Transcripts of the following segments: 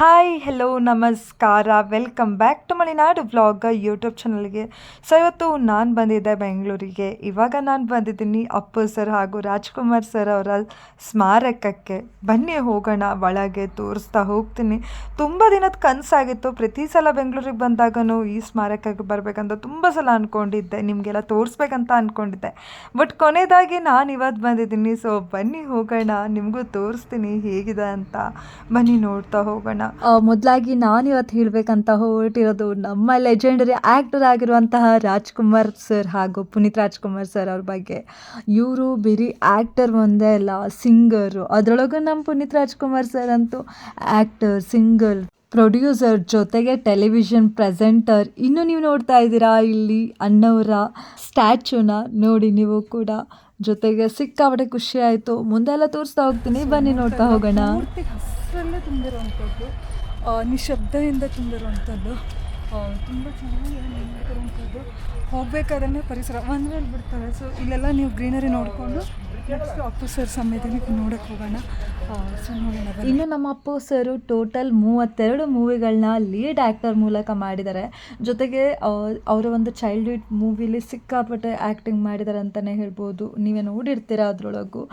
Hi hello ನಮಸ್ಕಾರ. Welcome back to Malenadu vlog YouTube ಚಾನಲ್ಗೆ so ಇವತ್ತು ನಾನು ಬಂದಿದ್ದೆ ಬೆಂಗಳೂರಿಗೆ ಇವಾಗ ನಾನು ಬಂದಿದ್ದೀನಿ ಅಪ್ಪು ಸರ್ ಹಾಗೂ ರಾಜ್ಕುಮಾರ್ ಸರ್ ಅವರ ಸ್ಮಾರಕಕ್ಕೆ. ಬನ್ನಿ ಹೋಗೋಣ, ಒಳಗೆ ತೋರಿಸ್ತಾ ಹೋಗ್ತೀನಿ. ತುಂಬ ದಿನದ ಕನಸಾಗಿತ್ತು. ಪ್ರತಿ ಸಲ ಬೆಂಗಳೂರಿಗೆ ಬಂದಾಗನೂ ಈ ಸ್ಮಾರಕಕ್ಕೆ ಬರಬೇಕಂತ ತುಂಬ ಸಲ ಅಂದ್ಕೊಂಡಿದ್ದೆ ನಿಮಗೆಲ್ಲ ತೋರಿಸ್ಬೇಕಂತ ಅಂದ್ಕೊಂಡಿದ್ದೆ ಬಟ್ ಕೊನೆಯದಾಗಿ ನಾನು ಇವತ್ತು ಬಂದಿದ್ದೀನಿ. ಸೊ ಬನ್ನಿ ಹೋಗೋಣ. ನಿಮಗೂ ತೋರಿಸ್ತೀನಿ ಹೇಗಿದೆ ಅಂತ. ಬನ್ನಿ ನೋಡ್ತಾ ಹೋಗೋಣ. ಮೊದಲಾಗಿ ನಾನು ಇವತ್ತು ಹೇಳಬೇಕಂತ ಹೊರಟಿರೋದು ನಮ್ಮ ಲೆಜೆಂಡರಿ ಆ್ಯಕ್ಟರ್ ಆಗಿರುವಂತಹ ರಾಜ್ಕುಮಾರ್ ಸರ್ ಹಾಗೂ ಪುನೀತ್ ರಾಜ್ಕುಮಾರ್ ಸರ್ ಅವ್ರ ಬಗ್ಗೆ. ಇವರು ಬಿರಿ ಆ್ಯಕ್ಟರ್ ಒಂದೇ ಅಲ್ಲ ಸಿಂಗರು ಅದರೊಳಗೂ ನಮ್ಮ ಪುನೀತ್ ರಾಜ್ಕುಮಾರ್ ಸರ್ ಅಂತೂ ಆ್ಯಕ್ಟರ್ ಸಿಂಗರ್ ಪ್ರೊಡ್ಯೂಸರ್ ಜೊತೆಗೆ ಟೆಲಿವಿಷನ್ ಪ್ರೆಸೆಂಟರ್ ಇನ್ನು ನೀವು ನೋಡ್ತಾ ಇದ್ದೀರಾ ಇಲ್ಲಿ ಅಣ್ಣವರ ಸ್ಟ್ಯಾಚ್ಯೂನ ನೋಡಿ ನೀವು ಕೂಡ ಜೊತೆಗೆ ಸಿಕ್ಕಾಪಟ್ಟೆ ಖುಷಿ ಆಯಿತು. ಮುಂದೆಲ್ಲ ತೋರಿಸ್ತಾ ಹೋಗ್ತೀನಿ. ಬನ್ನಿ ನೋಡ್ತಾ ಹೋಗೋಣ. ಹಸಿರಲ್ಲೇ ತುಂಬಿರುವಂಥದ್ದು ನಿಶಬ್ದದಿಂದ ತುಂಬಿರುವಂಥದ್ದು. ತುಂಬ ಚೆನ್ನಾಗಿ ಮಾಡಿರುವಂಥದ್ದು ಹೋಗ್ಬೇಕಾದ್ರೆ ಪರಿಸರ. ಒಂದ್ರಲ್ಲಿ ಬಿಡ್ತಾರೆ. ಸೊ ಇಲ್ಲೆಲ್ಲ ನೀವು ಗ್ರೀನರಿ ನೋಡಿಕೊಂಡು ನೆಕ್ಸ್ಟ್ ಅಪ್ಪು ಸರ್ ಸಮಯದಲ್ಲಿ ನೋಡಕ್ಕೆ ಹೋಗೋಣ. ಸೊ ನೋಡೋಣ. ಇನ್ನು ನಮ್ಮ ಅಪ್ಪು ಸರು ಟೋಟಲ್ ಮೂವತ್ತೆರಡು ಮೂವಿಗಳನ್ನ ಲೀಡ್ ಆ್ಯಕ್ಟರ್ ಮೂಲಕ ಮಾಡಿದ್ದಾರೆ. ಜೊತೆಗೆ ಅವರ ಒಂದು ಚೈಲ್ಡ್ಹುಡ್ ಮೂವಿಲಿ ಸಿಕ್ಕಾಪಟ್ಟೆ ಆ್ಯಕ್ಟಿಂಗ್ ಮಾಡಿದ್ದಾರೆ ಅಂತಲೇ ಹೇಳ್ಬೋದು. ನೀವೇ ನೋಡಿರ್ತೀರ ಅದರೊಳಗೂ.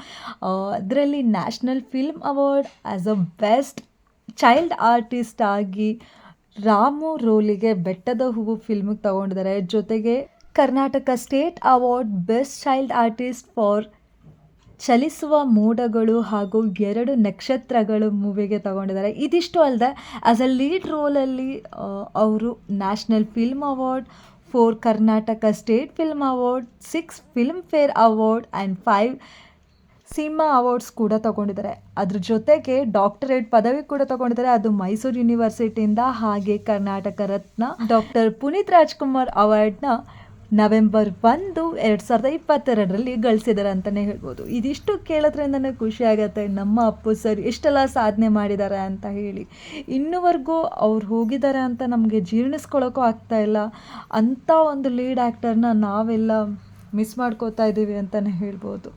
ಅದರಲ್ಲಿ national film award as a best child artist ಆಗಿ ರಾಮು ರೋಲಿಗೆ ಬೆಟ್ಟದ ಹೂವು ಫಿಲ್ಮಿಗೆ ತಗೊಂಡಿದ್ದಾರೆ ಜೊತೆಗೆ Karnataka state award best child artist for Chalisuva Modagalu ಹಾಗೂ ಎರಡು ನಕ್ಷತ್ರಗಳು ಮೂವಿಗೆ ತಗೊಂಡಿದ್ದಾರೆ ಇದಿಷ್ಟು ಅಲ್ಲದೆ ಆ್ಯಸ್ ಅ ಲೀಡ್ ರೋಲಲ್ಲಿ ಅವರು national film award four Karnataka state film award six Filmfare award and five cinema awards ಕೂಡ ತಗೊಂಡಿದ್ದಾರೆ. ಅದ್ರ ಜೊತೆಗೆ ಡಾಕ್ಟರೇಟ್ ಪದವಿ ಕೂಡ ತಗೊಂಡಿದ್ದಾರೆ. ಅದು ಮೈಸೂರು ಯೂನಿವರ್ಸಿಟಿಯಿಂದ ಹಾಗೆ ಕರ್ನಾಟಕ ರತ್ನ ಡಾಕ್ಟರ್ ಪುನೀತ್ ರಾಜ್ಕುಮಾರ್ ಅವಾರ್ಡ್ನ ನವೆಂಬರ್ ಒಂದು ಎರಡು ಸಾವಿರದ ಇಪ್ಪತ್ತೆರಡರಲ್ಲಿ ಗಳಿಸಿದ್ದಾರೆ ಅಂತಲೇ ಹೇಳ್ಬೋದು. ಇದಿಷ್ಟು ಕೇಳೋದ್ರಿಂದನೇ ಖುಷಿ ಆಗುತ್ತೆ. ನಮ್ಮ ಅಪ್ಪು ಸರ್ ಎಷ್ಟೆಲ್ಲ ಸಾಧನೆ ಮಾಡಿದ್ದಾರೆ ಅಂತ ಹೇಳಿ. ಇನ್ನುವರೆಗೂ ಅವ್ರು ಹೋಗಿದ್ದಾರೆ ಅಂತ ನಮಗೆ ಜೀರ್ಣಿಸ್ಕೊಳ್ಳೋಕ್ಕೂ ಆಗ್ತಾ ಇಲ್ಲ. ಅಂಥ ಒಂದು ಲೀಡ್ ಆ್ಯಕ್ಟರ್ನ ನಾವೆಲ್ಲ ಮಿಸ್ ಮಾಡ್ಕೋತಾ ಇದ್ದೀವಿ ಅಂತಲೇ ಹೇಳ್ಬೋದು.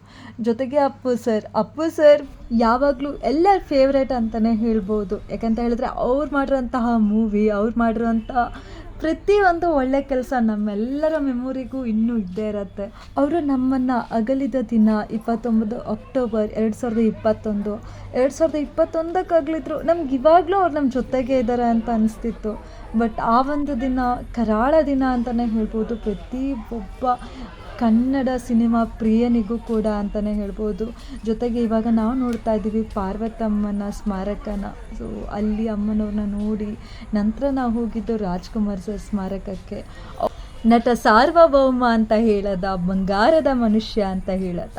ಜೊತೆಗೆ ಅಪ್ಪು ಸರ್ ಅಪ್ಪು ಸರ್ ಯಾವಾಗಲೂ ಎಲ್ಲರ ಫೇವ್ರೇಟ್ ಅಂತಲೇ ಹೇಳ್ಬೋದು. ಯಾಕಂತ ಹೇಳಿದ್ರೆ ಅವ್ರು ಮಾಡಿರೋಂತಹ ಮೂವಿ ಅವ್ರು ಮಾಡಿರೋಂಥ ಪ್ರತಿಯೊಂದು ಒಳ್ಳೆ ಕೆಲಸ ನಮ್ಮೆಲ್ಲರ ಮೆಮೊರಿಗೂ ಇನ್ನೂ ಇದ್ದೇ ಇರುತ್ತೆ. ಅವರು ನಮ್ಮನ್ನು ಅಗಲಿದ ದಿನ ಇಪ್ಪತ್ತೊಂಬತ್ತು ಅಕ್ಟೋಬರ್ ಎರಡು ಸಾವಿರದ ಇಪ್ಪತ್ತೊಂದು. ಎರಡು ಸಾವಿರದ ಇಪ್ಪತ್ತೊಂದಕ್ಕೆ ಅಗಲಿದ್ರು ನಮ್ಗೆ ಇವಾಗಲೂ ಅವ್ರು ನಮ್ಮ ಜೊತೆಗೆ ಇದ್ದಾರೆ ಅಂತ ಅನಿಸ್ತಿತ್ತು. ಬಟ್ ಆ ಒಂದು ದಿನ ಕರಾಳ ದಿನ ಅಂತಲೇ ಹೇಳ್ಬೋದು. ಪ್ರತಿ ಒಬ್ಬ ಕನ್ನಡ ಸಿನಿಮಾ ಪ್ರಿಯನಿಗೂ ಕೂಡ ಅಂತಲೇ ಹೇಳ್ಬೋದು. ಜೊತೆಗೆ ಇವಾಗ ನಾವು ನೋಡ್ತಾ ಇದ್ದೀವಿ ಪಾರ್ವತಮ್ಮನ ಸ್ಮಾರಕನ. ಸೊ ಅಲ್ಲಿ ಅಮ್ಮನವ್ರನ್ನ ನೋಡಿ ನಂತರ ನಾವು ಹೋಗಿದ್ದು ರಾಜ್ಕುಮಾರ್ ಸರ್ ಸ್ಮಾರಕಕ್ಕೆ. ನಟ ಸಾರ್ವಭೌಮ ಅಂತ ಹೇಳದ, ಬಂಗಾರದ ಮನುಷ್ಯ ಅಂತ ಹೇಳದ,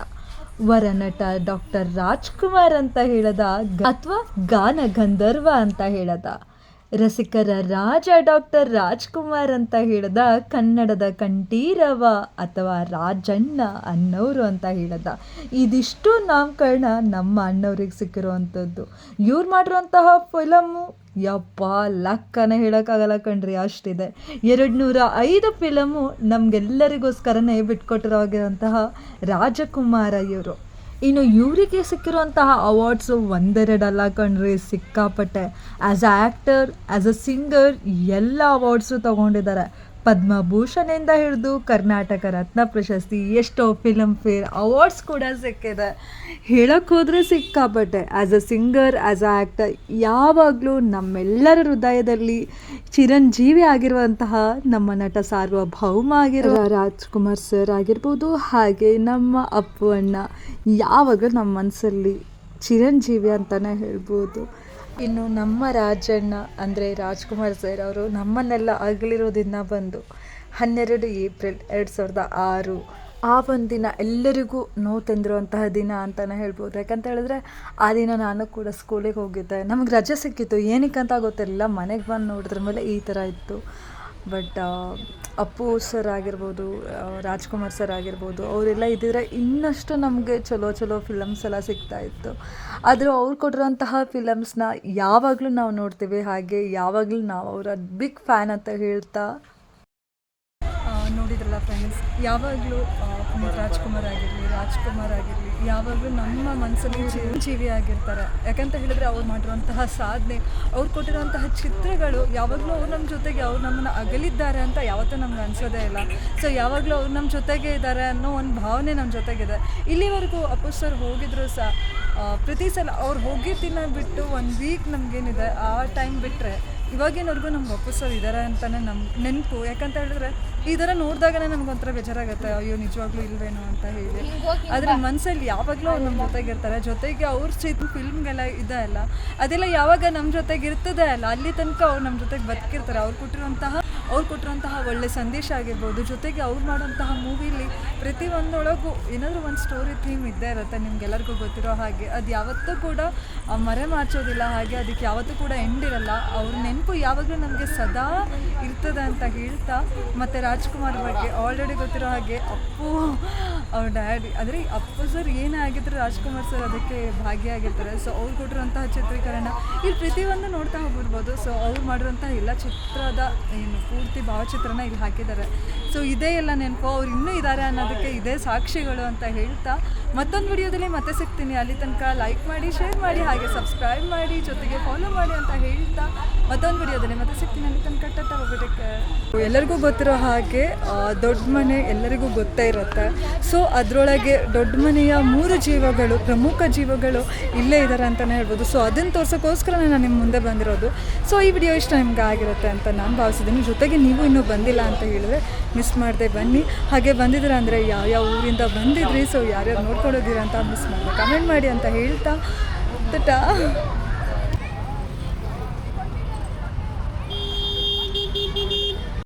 ವರ ನಟ ಡಾಕ್ಟರ್ ರಾಜ್ಕುಮಾರ್ ಅಂತ ಹೇಳದ, ಅಥವಾ ಗಾನ ಗಂಧರ್ವ ಅಂತ ಹೇಳದ. ರಸಿಕರ ರಾಜ ಡಾಕ್ಟರ್ ರಾಜ್ಕುಮಾರ್ ಅಂತ ಹೇಳಿದ, ಕನ್ನಡದ ಕಂಠೀರವ ಅಥವಾ ರಾಜಣ್ಣ ಅನ್ನೋರು ಅಂತ ಹೇಳಿದ. ಇದಿಷ್ಟು ನಾಮಕರಣ ನಮ್ಮ ಅಣ್ಣವ್ರಿಗೆ ಸಿಕ್ಕಿರುವಂಥದ್ದು. ಇವ್ರು ಮಾಡಿರುವಂತಹ ಫಿಲಮ್ಮು ಯಪ್ಪ, ಲಕ್ಕನ ಹೇಳೋಕ್ಕಾಗಲ್ಲ ಕಣ್ರಿ, ಅಷ್ಟಿದೆ. ಎರಡು ನೂರ ಐದು ಫಿಲಮು ನಮಗೆಲ್ಲರಿಗೋಸ್ಕರನೇ ಬಿಟ್ಕೊಟ್ಟಿರೋಗಿರುವಂತಹ ರಾಜಕುಮಾರ ಇವರು. ಇನ್ನು ಇವರಿಗೆ ಸಿಕ್ಕಿರುವಂತಹ ಅವಾರ್ಡ್ಸು ಒಂದೆರಡಲ್ಲ ಕಣ್ರಿ, ಸಿಕ್ಕಾಪಟ್ಟೆ. As a actor as a singer ಎಲ್ಲ ಅವಾರ್ಡ್ಸು ತಗೊಂಡಿದ್ದಾರೆ. ಪದ್ಮಭೂಷಣಿಂದ ಹಿಡಿದು ಕರ್ನಾಟಕ ರತ್ನ ಪ್ರಶಸ್ತಿ, ಎಷ್ಟೋ ಫಿಲಮ್ ಫೇರ್ ಅವಾರ್ಡ್ಸ್ ಕೂಡ ಸಿಕ್ಕಿದೆ. ಹೇಳಕ್ಕೆ ಹೋದರೆ ಸಿಕ್ಕಾಪಟ್ಟೆ. As a singer as a actor ಯಾವಾಗಲೂ ನಮ್ಮೆಲ್ಲರ ಹೃದಯದಲ್ಲಿ ಚಿರಂಜೀವಿ ಆಗಿರುವಂತಹ ನಮ್ಮ ನಟ ಸಾರ್ವಭೌಮ ಆಗಿರುವ ರಾಜ್ಕುಮಾರ್ ಸರ್ ಆಗಿರ್ಬೋದು, ಹಾಗೆ ನಮ್ಮ ಅಪ್ಪು ಅಣ್ಣ, ಯಾವಾಗಲೂ ನಮ್ಮ ಮನಸ್ಸಲ್ಲಿ ಚಿರಂಜೀವಿ ಅಂತಲೇ ಹೇಳ್ಬೋದು. ಇನ್ನು ನಮ್ಮ ರಾಜಣ್ಣ, ಅಂದರೆ ರಾಜ್ಕುಮಾರ್ ಸರ್ ಅವರು ನಮ್ಮನ್ನೆಲ್ಲ ಅಗಲಿರೋ ದಿನ ಬಂದು ಹನ್ನೆರಡು ಏಪ್ರಿಲ್ ಎರಡು ಸಾವಿರದ ಆರು ಆ ಒಂದು ದಿನ ಎಲ್ಲರಿಗೂ ನೋವು ತಂದಿರುವಂತಹ ದಿನ ಅಂತಲೇ ಹೇಳ್ಬೋದು. ಯಾಕಂತ ಹೇಳಿದ್ರೆ ಆ ದಿನ ನಾನು ಕೂಡ ಸ್ಕೂಲಿಗೆ ಹೋಗಿದ್ದೆ. ನಮಗೆ ರಜೆ ಸಿಕ್ಕಿತ್ತು. ಏನಕ್ಕಂತ ಗೊತ್ತಿರಲಿಲ್ಲ. ಮನೆಗೆ ಬಂದು ನೋಡಿದ್ರ ಮೇಲೆ ಈ ಥರ ಇತ್ತು. ಬಟ್ ಅಪ್ಪು ಸರ್ ಆಗಿರ್ಬೋದು ರಾಜ್ಕುಮಾರ್ ಸರ್ ಆಗಿರ್ಬೋದು, ಅವರೆಲ್ಲ ಇದ್ದಿದ್ರೆ ಇನ್ನಷ್ಟು ನಮಗೆ ಚಲೋ ಚಲೋ ಫಿಲಮ್ಸ್ ಎಲ್ಲ ಸಿಗ್ತಾ ಇತ್ತು. ಆದರೂ ಅವ್ರು ಕೊಟ್ಟಿರೋಂತಹ ಫಿಲಮ್ಸ್ನ ಯಾವಾಗಲೂ ನಾವು ನೋಡ್ತೀವಿ. ಹಾಗೆ ಯಾವಾಗಲೂ ನಾವು ಅವರ ಬಿಗ್ ಫ್ಯಾನ್ ಅಂತ ಹೇಳ್ತಾ ನೋಡಿದ್ರಲ್ಲ ಫ್ರೆಂಡ್ಸ್ ಯಾವಾಗಲೂ ರಾಜ್ಕುಮಾರ್ ಆಗಿರಲಿ ರಾಜ್ಕುಮಾರ್ ಆಗಿರಲಿ, ಯಾವಾಗಲೂ ನಮ್ಮ ಮನಸ್ಸಲ್ಲಿ ಚಿರಂಜೀವಿ ಆಗಿರ್ತಾರೆ. ಯಾಕಂತ ಹೇಳಿದ್ರೆ ಅವ್ರು ಮಾಡಿರುವಂತಹ ಸಾಧನೆ, ಅವ್ರು ಕೊಟ್ಟಿರುವಂತಹ ಚಿತ್ರಗಳು ಯಾವಾಗಲೂ ಅವ್ರು ನಮ್ಮ ಜೊತೆಗೆ ಅವ್ರು ನಮ್ಮನ್ನು ಅಗಲಿದ್ದಾರೆ ಅಂತ ಯಾವತ್ತೂ ನಮ್ಗೆ ಅನ್ಸೋದೇ ಇಲ್ಲ. ಸೊ ಯಾವಾಗಲೂ ಅವ್ರು ನಮ್ಮ ಜೊತೆಗೆ ಇದ್ದಾರೆ ಅನ್ನೋ ಒಂದು ಭಾವನೆ ನಮ್ಮ ಜೊತೆಗಿದೆ. ಇಲ್ಲಿವರೆಗೂ ಅಪ್ಪು ಸರ್ ಹೋಗಿದ್ರು ಸಹ ಪ್ರತಿ ಸಲ ಅವ್ರು ಹೋಗಿದ್ದಿನ ಬಿಟ್ಟು ಒಂದು ವೀಕ್ ನಮಗೇನಿದೆ, ಆ ಟೈಮ್ ಬಿಟ್ಟರೆ ಇವಾಗಿನವರೆಗೂ ನಮ್ಮ ಅಪ್ಪು ಸರ್ ಇದ್ದಾರೆ ಅಂತಲೇ ನಮ್ಮ ನೆನಪು. ಯಾಕಂತ ಹೇಳಿದ್ರೆ ಈ ಥರ ನೋಡಿದಾಗನೇ ನಮಗೊಂಥರ ಬೇಜಾರಾಗುತ್ತೆ. ಅಯ್ಯೋ ನಿಜವಾಗ್ಲೂ ಇಲ್ವೇನೋ ಅಂತ ಹೇಳಿ. ಆದರೆ ಮನಸ್ಸಲ್ಲಿ ಯಾವಾಗಲೂ ಅವ್ರು ನಮ್ಮ ಜೊತೆಗಿರ್ತಾರೆ. ಜೊತೆಗೆ ಅವ್ರ ಚಿತ್ರ ಫಿಲ್ಮ್ಗೆಲ್ಲ ಇದೆ ಅಲ್ಲ. ಅದೆಲ್ಲ ಯಾವಾಗ ನಮ್ಮ ಜೊತೆಗೆ ಇರ್ತದೆ ಅಲ್ಲ ಅಲ್ಲಿ ತನಕ ಅವ್ರು ನಮ್ಮ ಜೊತೆಗೆ ಬದುಕಿರ್ತಾರೆ. ಅವ್ರು ಕೊಟ್ಟಿರುವಂತಹ ಅವ್ರು ಕೊಟ್ಟಿರೋಂತಹ ಒಳ್ಳೆ ಸಂದೇಶ ಆಗಿರ್ಬೋದು ಜೊತೆಗೆ ಅವ್ರು ಮಾಡುವಂತಹ ಮೂವಿಲಿ ಪ್ರತಿಯೊಂದೊಳಗೂ ಏನಾದರೂ ಒಂದು ಸ್ಟೋರಿ ಥೀಮ್ ಇದ್ದೇ ಇರುತ್ತೆ ನಿಮ್ಗೆಲ್ಲರಿಗೂ ಗೊತ್ತಿರೋ ಹಾಗೆ. ಅದು ಯಾವತ್ತೂ ಕೂಡ ಆ, ಮರೆ ಮಾರ್ಚೋದಿಲ್ಲ ಹಾಗೆ ಅದಕ್ಕೆ ಯಾವತ್ತೂ ಕೂಡ ಎಂಡ್ ಇರಲ್ಲ. ಅವ್ರ ನೆನಪು ಯಾವಾಗಲೂ ನಮಗೆ ಸದಾ ಇರ್ತದೆ ಅಂತ ಹೇಳ್ತಾ ಮತ್ತು ರಾಜ್ಕುಮಾರ್ ಬಗ್ಗೆ ಆಲ್ರೆಡಿ ಗೊತ್ತಿರೋ ಹಾಗೆ ಅಪ್ಪು ಅವ್ರ ಡ್ಯಾಡಿ ಅಂದರೆ ಅಪ್ಪು ಸರ್ ಏನೇ ಆಗಿದ್ರು ರಾಜ್ಕುಮಾರ್ ಸರ್ ಅದಕ್ಕೆ ಭಾಗಿಯಾಗಿರ್ತಾರೆ. ಸೊ ಅವ್ರು ಕೊಟ್ಟಿರುವಂತಹ ಚಿತ್ರೀಕರಣ ಇಲ್ಲಿ ಪ್ರತಿಯೊಂದು ನೋಡ್ತಾ ಹೋಗಿರ್ಬೋದು ಸೊ ಅವ್ರು ಮಾಡಿರುವಂತಹ ಎಲ್ಲ ಚಿತ್ರದ ಏನು ಪೂರ್ತಿ ಭಾವಚಿತ್ರನ ಇಲ್ಲಿ ಹಾಕಿದ್ದಾರೆ. ಸೊ ಇದೇ ಎಲ್ಲ ನೆನಪು ಅವ್ರು ಇನ್ನೂ ಇದ್ದಾರೆ ಅನ್ನೋದಕ್ಕೆ ಇದೇ ಸಾಕ್ಷಿಗಳು ಅಂತ ಹೇಳ್ತಾ ಮತ್ತೊಂದು ವಿಡಿಯೋದಲ್ಲಿ ಮತ್ತೆ ಸಿಗ್ತೀನಿ. ಅಲ್ಲಿ ತನಕ ಲೈಕ್ ಮಾಡಿ ಶೇರ್ ಮಾಡಿ, ಹಾಗೆ ಸಬ್ಸ್ಕ್ರೈಬ್ ಮಾಡಿ, ಜೊತೆಗೆ ಫಾಲೋ ಮಾಡಿ ಅಂತ ಹೇಳ್ತಾ ಮತ್ತೊಂದು ವಿಡಿಯೋದಲ್ಲಿ ಮತ್ತೆ ಸಿಗ್ತೀನಿ. ಅಲ್ಲಿ ತನಕ ಟಟ್ಟ ಹೋಗ್ಬಿಟ್ಟಕ್ಕೆ ಎಲ್ಲರಿಗೂ ಗೊತ್ತಿರೋ ಹಾಗೆ ದೊಡ್ಡ ಮನೆ ಎಲ್ಲರಿಗೂ ಗೊತ್ತೇ ಇರುತ್ತೆ. ಸೊ ಅದರೊಳಗೆ ದೊಡ್ಡ ಮನೆಯ ಮೂರು ಜೀವಗಳು, ಪ್ರಮುಖ ಜೀವಗಳು ಇಲ್ಲೇ ಇದ್ದಾರೆ ಅಂತಲೇ ಹೇಳ್ಬೋದು. ಸೊ ಅದನ್ನು ತೋರ್ಸೋಕ್ಕೋಸ್ಕರ ನಾನು ನಿಮ್ಮ ಮುಂದೆ ಬಂದಿರೋದು. ಸೊ ಈ ವಿಡಿಯೋ ಇಷ್ಟ ನಿಮ್ಗೆ ಆಗಿರುತ್ತೆ ಅಂತ ನಾನು ಭಾವಿಸಿದ್ದೀನಿ ಜೊತೆಗೆ ನೀವು ಇನ್ನೂ ಬಂದಿಲ್ಲ ಅಂತ ಹೇಳಿದ್ರೆ ಮಿಸ್ ಮಾಡದೆ ಬನ್ನಿ. ಹಾಗೆ ಬಂದಿದ್ರೆ ಅಂದರೆ ಯಾವ ಯಾವ ಊರಿಂದ ಬಂದಿದ್ರಿ? ಸೊ ಯಾರ್ಯಾರು ನೋಡ್ಕೊಂಡಿದ್ದೀರಾ ಅಂತ ಮಿಸ್ ಮಾಡಿ ಕಮೆಂಟ್ ಮಾಡಿ ಅಂತ ಹೇಳ್ತಾ ಟಟಾ